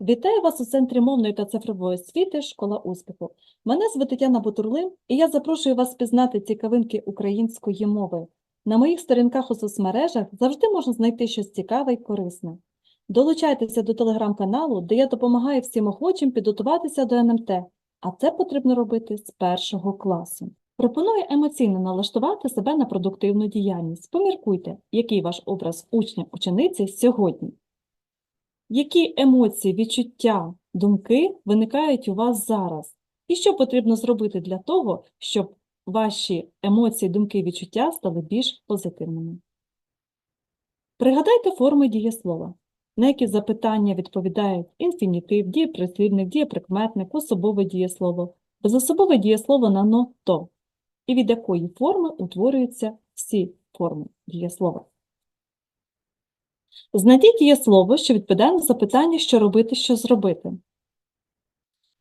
Вітаю вас у Центрі мовної та цифрової освіти Школа успіху. Мене звати Тетяна Бутурлин, і я запрошую вас пізнати цікавинки української мови. На моїх сторінках у соцмережах завжди можна знайти щось цікаве і корисне. Долучайтеся до телеграм-каналу, де я допомагаю всім охочим підготуватися до НМТ, а це потрібно робити з першого класу. Пропоную емоційно налаштувати себе на продуктивну діяльність. Поміркуйте, який ваш образ учня-учениці сьогодні. Які емоції, відчуття, думки виникають у вас зараз? І що потрібно зробити для того, щоб ваші емоції, думки, відчуття стали більш позитивними? Пригадайте форми дієслова, на які запитання відповідають інфінітив, дієприслівник, дієприкметник, особове дієслово, безособове дієслово на «но», «то», і від якої форми утворюються всі форми дієслова. Знайдіть дієслово, що відповідає на запитання, що робити, що зробити.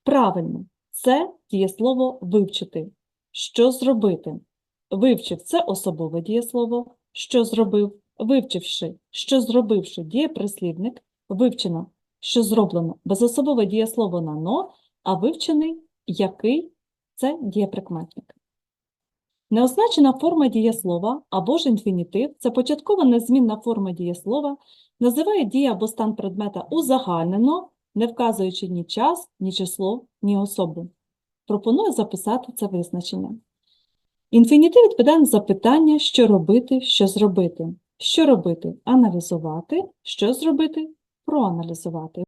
Правильно, це дієслово вивчити. Що зробити? Вивчив це особове дієслово. Що зробив? Вивчивши, що зробивши дієприслівник, вивчено, що зроблено безособове дієслово на но, а вивчений який це дієприкметник. Неозначена форма дієслова або ж інфінітив – це початкова незмінна форма дієслова, називає дія або стан предмета узагальнено, не вказуючи ні час, ні число, ні особу. Пропоную записати це визначення. Інфінітив відповідає на запитання, що робити, що зробити. Що робити? Аналізувати. Що зробити? Проаналізувати.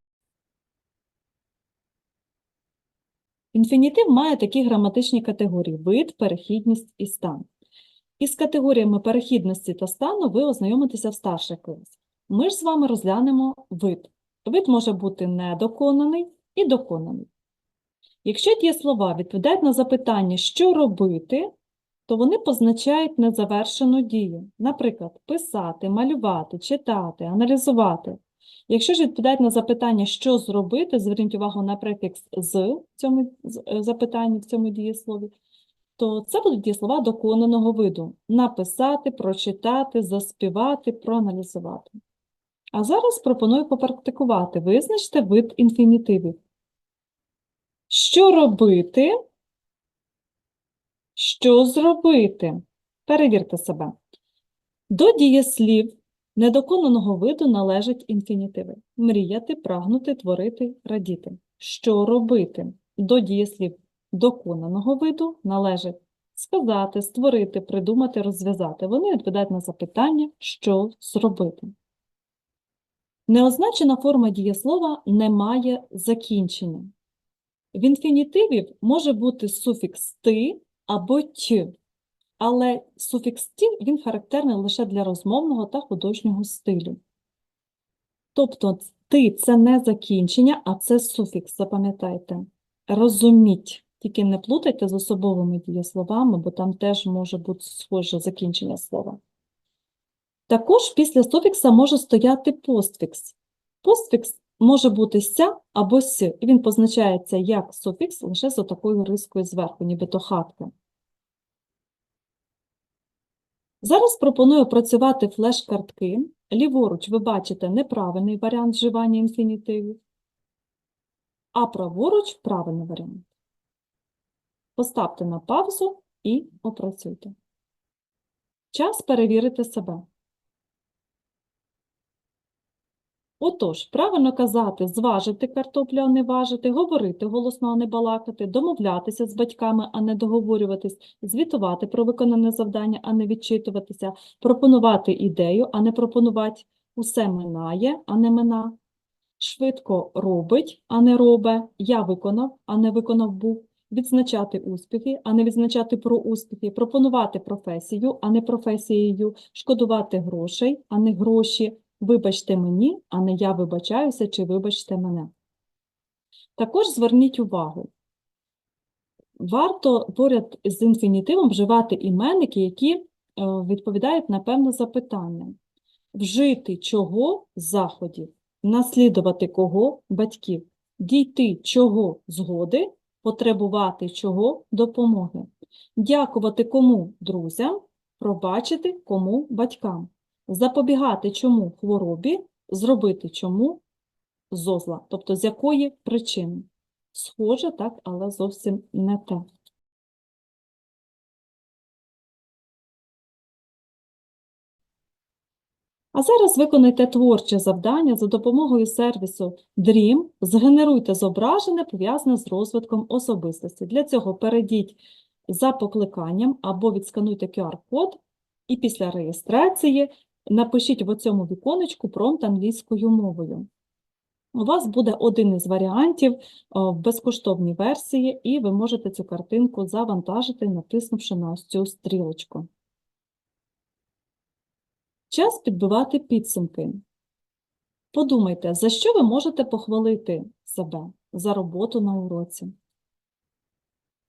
Інфінітив має такі граматичні категорії – вид, перехідність і стан. Із категоріями перехідності та стану ви ознайомитеся в старших класах. Ми ж з вами розглянемо вид. Вид може бути недоконаний і доконаний. Якщо дієслова відповідають на запитання, що робити, то вони позначають незавершену дію. Наприклад, писати, малювати, читати, аналізувати. Якщо ж відповідають на запитання, що зробити, зверніть увагу на префікс з в цьому е, запитанні, в цьому дієслові, то це будуть дієслова доконаного виду. Написати, прочитати, заспівати, проаналізувати. А зараз пропоную попрактикувати. Визначте вид інфінітивів. Що робити? Що зробити? Перевірте себе. До дієслів недоконаного виду належать інфінітиви. Мріяти, прагнути, творити, радіти. Що робити? До дієслів доконаного виду належить сказати, створити, придумати, розв'язати. Вони відповідають на запитання, що зробити. Неозначена форма дієслова не має закінчення. В інфінітивів може бути суфікс ти або т, але суфікс ті він характерний лише для розмовного та художнього стилю. Тобто ти це не закінчення, а це суфікс, запам'ятайте. Розуміть, тільки не плутайте з особовими дієсловами, бо там теж може бути схоже закінчення слова. Також після суфікса може стояти постфікс. Постфікс може бути ся або с, і він позначається як суфікс лише з такою рискою зверху, нібито хатка. Зараз пропоную працювати флеш-картки. Ліворуч ви бачите неправильний варіант вживання інфінітивів, а праворуч правильний варіант. Поставте на паузу і опрацюйте. Час перевірити себе. Отож, правильно казати, зважити картоплю, а не важити, говорити голосно, а не балакати, домовлятися з батьками, а не договорюватись, звітувати про виконане завдання, а не відчитуватися, пропонувати ідею, а не пропонувати, усе минає, а не мина, швидко робить, а не робе, я виконав, а не виконав був, відзначати успіхи, а не відзначати про успіхи, пропонувати професію, а не професією, шкодувати грошей, а не гроші, Вибачте мені, а не я вибачаюся, чи вибачте мене. Також зверніть увагу, варто поряд з інфінітивом вживати іменники, які е, відповідають на певне запитання. Вжити чого заходів, наслідувати кого батьків, дійти чого згоди, потребувати чого допомоги, дякувати кому друзям, пробачити кому батькам запобігати чому хворобі, зробити чому зозла, тобто з якої причини. Схоже, так, але зовсім не те. А зараз виконайте творче завдання за допомогою сервісу Dream. Згенеруйте зображення, пов'язане з розвитком особистості. Для цього перейдіть за покликанням або відскануйте QR-код, і після реєстрації напишіть в цьому віконечку промпт англійською мовою. У вас буде один із варіантів е, в безкоштовній версії, і ви можете цю картинку завантажити, натиснувши на ось цю стрілочку. Час підбивати підсумки. Подумайте, за що ви можете похвалити себе за роботу на уроці?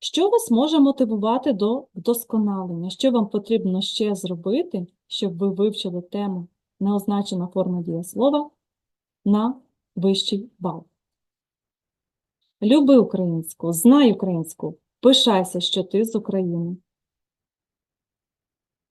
Що вас може мотивувати до вдосконалення? Що вам потрібно ще зробити, щоб ви вивчили тему неозначена форма дієслова на вищий бал? Люби українську, знай українську, пишайся, що ти з України.